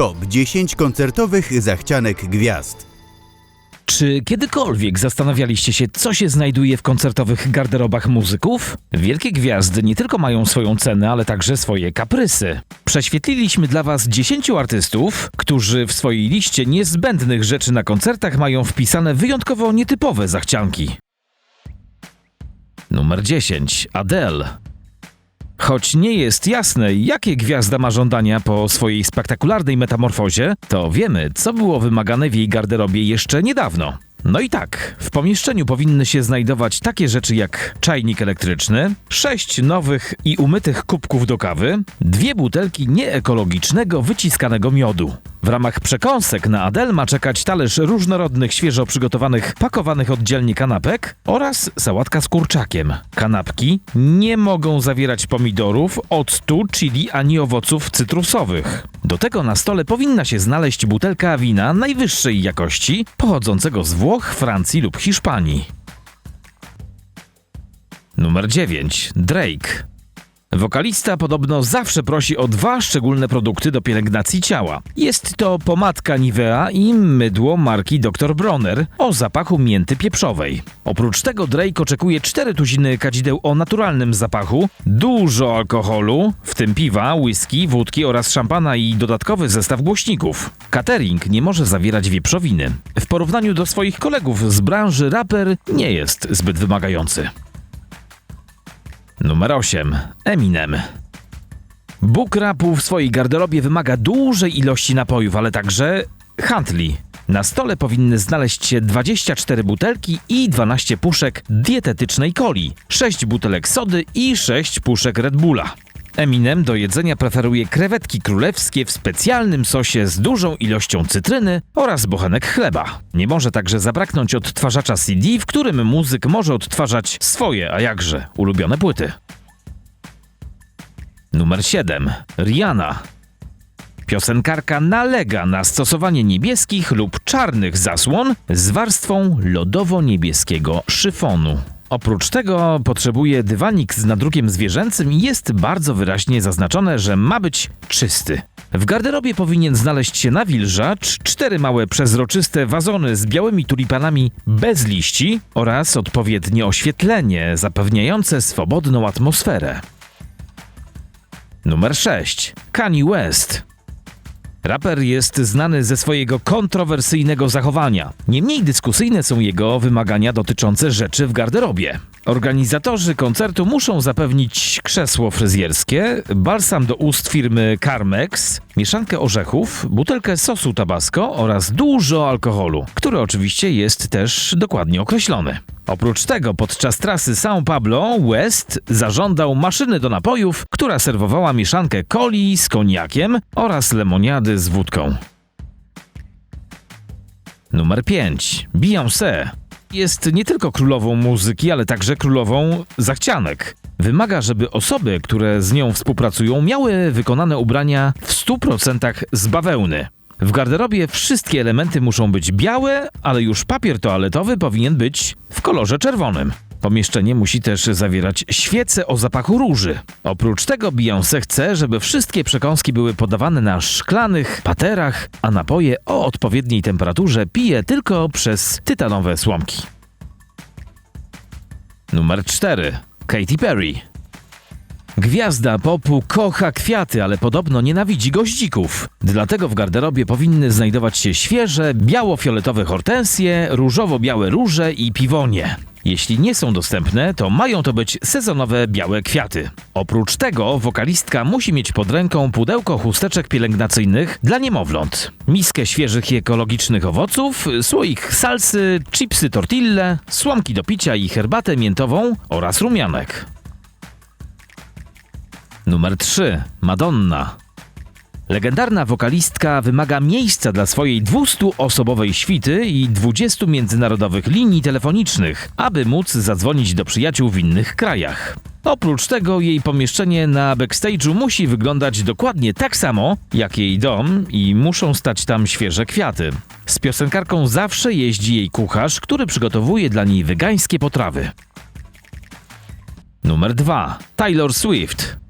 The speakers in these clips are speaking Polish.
Top 10 koncertowych zachcianek gwiazd. Czy kiedykolwiek zastanawialiście się, co się znajduje w koncertowych garderobach muzyków? Wielkie gwiazdy nie tylko mają swoją cenę, ale także swoje kaprysy. Prześwietliliśmy dla Was 10 artystów, którzy w swojej liście niezbędnych rzeczy na koncertach mają wpisane wyjątkowo nietypowe zachcianki. Numer 10. Adele. Choć nie jest jasne, jakie gwiazda ma żądania po swojej spektakularnej metamorfozie, to wiemy, co było wymagane w jej garderobie jeszcze niedawno. No i tak, w pomieszczeniu powinny się znajdować takie rzeczy jak czajnik elektryczny, sześć nowych i umytych kubków do kawy, dwie butelki nieekologicznego wyciskanego miodu. W ramach przekąsek na Adel ma czekać talerz różnorodnych, świeżo przygotowanych, pakowanych oddzielnie kanapek oraz sałatka z kurczakiem. Kanapki nie mogą zawierać pomidorów, octu, chili ani owoców cytrusowych. Do tego na stole powinna się znaleźć butelka wina najwyższej jakości, pochodzącego z Włoch, Francji lub Hiszpanii. Numer 9. Drake. Wokalista podobno zawsze prosi o dwa szczególne produkty do pielęgnacji ciała. Jest to pomadka Nivea i mydło marki Dr. Bronner o zapachu mięty pieprzowej. Oprócz tego Drake oczekuje cztery tuziny kadzideł o naturalnym zapachu, dużo alkoholu, w tym piwa, whisky, wódki oraz szampana i dodatkowy zestaw głośników. Catering nie może zawierać wieprzowiny. W porównaniu do swoich kolegów z branży raper nie jest zbyt wymagający. Numer 8. Eminem. Bóg rapu w swojej garderobie wymaga dużej ilości napojów, ale także Huntley. Na stole powinny znaleźć się 24 butelki i 12 puszek dietetycznej coli, 6 butelek sody i 6 puszek Red Bulla. Eminem do jedzenia preferuje krewetki królewskie w specjalnym sosie z dużą ilością cytryny oraz bochenek chleba. Nie może także zabraknąć odtwarzacza CD, w którym muzyk może odtwarzać swoje, a jakże, ulubione płyty. Numer 7. Rihanna. Piosenkarka nalega na stosowanie niebieskich lub czarnych zasłon z warstwą lodowo-niebieskiego szyfonu. Oprócz tego potrzebuje dywanik z nadrukiem zwierzęcym i jest bardzo wyraźnie zaznaczone, że ma być czysty. W garderobie powinien znaleźć się nawilżacz, cztery małe przezroczyste wazony z białymi tulipanami bez liści oraz odpowiednie oświetlenie zapewniające swobodną atmosferę. Numer 6. Kanye West. Raper jest znany ze swojego kontrowersyjnego zachowania. Niemniej dyskusyjne są jego wymagania dotyczące rzeczy w garderobie. Organizatorzy koncertu muszą zapewnić krzesło fryzjerskie, balsam do ust firmy Carmex, mieszankę orzechów, butelkę sosu tabasco oraz dużo alkoholu, który oczywiście jest też dokładnie określony. Oprócz tego podczas trasy São Pablo West zażądał maszyny do napojów, która serwowała mieszankę coli z koniakiem oraz lemoniady z wódką. Numer 5. Beyoncé jest nie tylko królową muzyki, ale także królową zachcianek. Wymaga, żeby osoby, które z nią współpracują, miały wykonane ubrania w 100% z bawełny. W garderobie wszystkie elementy muszą być białe, ale już papier toaletowy powinien być w kolorze czerwonym. Pomieszczenie musi też zawierać świece o zapachu róży. Oprócz tego Beyoncé chce, żeby wszystkie przekąski były podawane na szklanych paterach, a napoje o odpowiedniej temperaturze pije tylko przez tytanowe słomki. Numer 4. Katy Perry. Gwiazda popu kocha kwiaty, ale podobno nienawidzi goździków. Dlatego w garderobie powinny znajdować się świeże, biało-fioletowe hortensje, różowo-białe róże i piwonie. Jeśli nie są dostępne, to mają to być sezonowe białe kwiaty. Oprócz tego wokalistka musi mieć pod ręką pudełko chusteczek pielęgnacyjnych dla niemowląt, miskę świeżych i ekologicznych owoców, słoik salsy, chipsy tortille, słomki do picia i herbatę miętową oraz rumianek. Numer 3. Madonna. Legendarna wokalistka wymaga miejsca dla swojej 200-osobowej świty i 20 międzynarodowych linii telefonicznych, aby móc zadzwonić do przyjaciół w innych krajach. Oprócz tego jej pomieszczenie na backstage'u musi wyglądać dokładnie tak samo jak jej dom i muszą stać tam świeże kwiaty. Z piosenkarką zawsze jeździ jej kucharz, który przygotowuje dla niej wegańskie potrawy. Numer 2. Taylor Swift.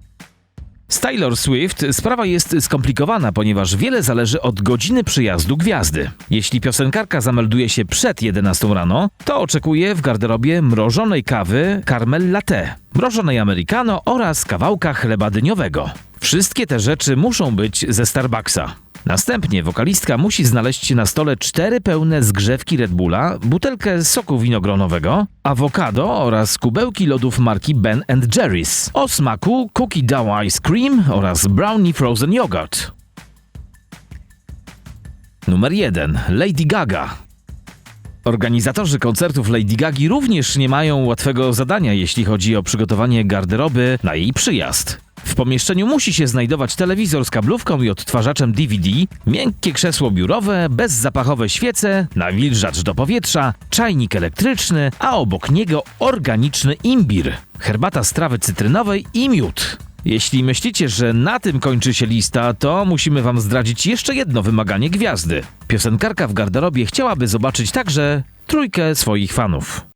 Z Taylor Swift sprawa jest skomplikowana, ponieważ wiele zależy od godziny przyjazdu gwiazdy. Jeśli piosenkarka zamelduje się przed 11 rano, to oczekuje w garderobie mrożonej kawy Carmel Latte, mrożonej americano oraz kawałka chleba dyniowego. Wszystkie te rzeczy muszą być ze Starbucksa. Następnie wokalistka musi znaleźć na stole cztery pełne zgrzewki Red Bulla, butelkę soku winogronowego, awokado oraz kubełki lodów marki Ben Jerry's o smaku cookie dough ice cream oraz brownie frozen yogurt. Numer 1. Lady Gaga. Organizatorzy koncertów Lady Gagi również nie mają łatwego zadania, jeśli chodzi o przygotowanie garderoby na jej przyjazd. Pomieszczeniu musi się znajdować telewizor z kablówką i odtwarzaczem DVD, miękkie krzesło biurowe, bezzapachowe świece, nawilżacz do powietrza, czajnik elektryczny, a obok niego organiczny imbir, herbata z trawy cytrynowej i miód. Jeśli myślicie, że na tym kończy się lista, to musimy wam zdradzić jeszcze jedno wymaganie gwiazdy. Piosenkarka w garderobie chciałaby zobaczyć także trójkę swoich fanów.